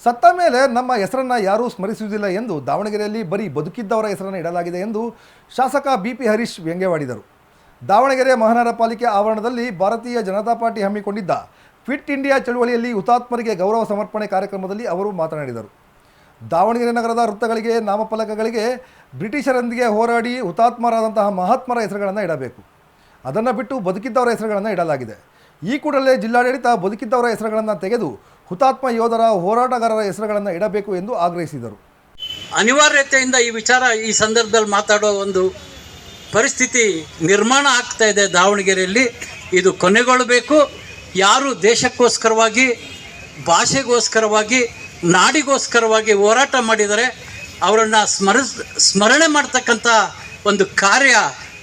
ಸತ್ತ ಮೇಲೆ ನಮ್ಮ ಹೆಸರನ್ನು ಯಾರೂ ಸ್ಮರಿಸುವುದಿಲ್ಲ ಎಂದು ದಾವಣಗೆರೆಯಲ್ಲಿ ಬರೀ ಬದುಕಿದ್ದವರ ಹೆಸರನ್ನು ಇಡಲಾಗಿದೆ ಎಂದು ಶಾಸಕ ಬಿ ಪಿ ಹರೀಶ್ ವ್ಯಂಗ್ಯವಾಡಿದರು. ದಾವಣಗೆರೆ ಮಹಾನಗರ ಪಾಲಿಕೆ ಆವರಣದಲ್ಲಿ ಭಾರತೀಯ ಜನತಾ ಪಾರ್ಟಿ ಹಮ್ಮಿಕೊಂಡಿದ್ದ ಫಿಟ್ ಇಂಡಿಯಾ ಚಳುವಳಿಯಲ್ಲಿ ಹುತಾತ್ಮರಿಗೆ ಗೌರವ ಸಮರ್ಪಣೆ ಕಾರ್ಯಕ್ರಮದಲ್ಲಿ ಅವರು ಮಾತನಾಡಿದರು. ದಾವಣಗೆರೆ ನಗರದ ವೃತ್ತಗಳಿಗೆ ನಾಮಫಲಕಗಳಿಗೆ ಬ್ರಿಟಿಷರೊಂದಿಗೆ ಹೋರಾಡಿ ಹುತಾತ್ಮರಾದಂತಹ ಮಹಾತ್ಮರ ಹೆಸರುಗಳನ್ನು ಇಡಬೇಕು. ಅದನ್ನು ಬಿಟ್ಟು ಬದುಕಿದ್ದವರ ಹೆಸರುಗಳನ್ನು ಇಡಲಾಗಿದೆ. ಈ ಕೂಡಲೇ ಜಿಲ್ಲಾಡಳಿತ ಬದುಕಿದ್ದವರ ಹೆಸರುಗಳನ್ನು ತೆಗೆದು ಹುತಾತ್ಮ ಯೋಧರ ಹೋರಾಟಗಾರರ ಹೆಸರುಗಳನ್ನು ಇಡಬೇಕು ಎಂದು ಆಗ್ರಹಿಸಿದರು. ಅನಿವಾರ್ಯತೆಯಿಂದ ಈ ವಿಚಾರ ಈ ಸಂದರ್ಭದಲ್ಲಿ ಮಾತಾಡೋ ಒಂದು ಪರಿಸ್ಥಿತಿ ನಿರ್ಮಾಣ ಆಗ್ತಾ ಇದೆ ದಾವಣಗೆರೆಯಲ್ಲಿ. ಇದು ಕೊನೆಗೊಳ್ಳಬೇಕು. ಯಾರು ದೇಶಕ್ಕೋಸ್ಕರವಾಗಿ, ಭಾಷೆಗೋಸ್ಕರವಾಗಿ, ನಾಡಿಗೋಸ್ಕರವಾಗಿ ಹೋರಾಟ ಮಾಡಿದರೆ ಅವರನ್ನು ಸ್ಮರಿಸ್, ಸ್ಮರಣೆ ಮಾಡ್ತಕ್ಕಂಥ ಒಂದು ಕಾರ್ಯ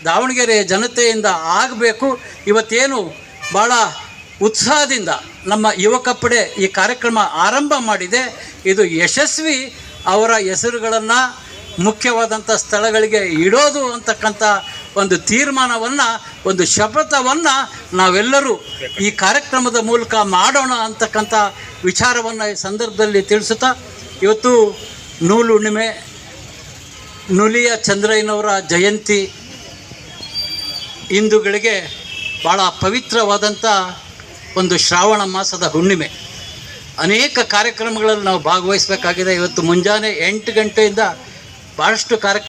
ದಾವಣಗೆರೆಯ ಜನತೆಯಿಂದ ಆಗಬೇಕು. ಇವತ್ತೇನು ಭಾಳ ಉತ್ಸಾಹದಿಂದ ನಮ್ಮ ಯುವಕ ಪಡೆ ಈ ಕಾರ್ಯಕ್ರಮ ಆರಂಭ ಮಾಡಿದೆ. ಇದು ಯಶಸ್ವಿ ಅವರ ಹೆಸರುಗಳನ್ನು ಮುಖ್ಯವಾದಂಥ ಸ್ಥಳಗಳಿಗೆ ಇಡೋದು ಅಂತಕ್ಕಂಥ ಒಂದು ತೀರ್ಮಾನವನ್ನು, ಒಂದು ಶಪಥವನ್ನು ನಾವೆಲ್ಲರೂ ಈ ಕಾರ್ಯಕ್ರಮದ ಮೂಲಕ ಮಾಡೋಣ ಅಂತಕ್ಕಂಥ ವಿಚಾರವನ್ನು ಈ ಸಂದರ್ಭದಲ್ಲಿ ತಿಳಿಸುತ್ತಾ, ಇವತ್ತು ನೂಲು ಹುಣ್ಣಿಮೆ ನುಲಿಯ ಚಂದ್ರಯ್ಯನವರ ಜಯಂತಿ ಹಿಂದೂಗಳಿಗೆ ಭಾಳ ಪವಿತ್ರವಾದಂಥ ಒಂದು ಶ್ರಾವಣ ಮಾಸದ ಹುಣ್ಣಿಮೆ. ಅನೇಕ ಕಾರ್ಯಕ್ರಮಗಳಲ್ಲಿ ನಾವು ಭಾಗವಹಿಸಬೇಕಾಗಿದೆ. ಇವತ್ತು ಮುಂಜಾನೆ ಎಂಟು ಗಂಟೆಯಿಂದ ಭಾಳಷ್ಟು ಕಾರ್ಯಕ್ರಮ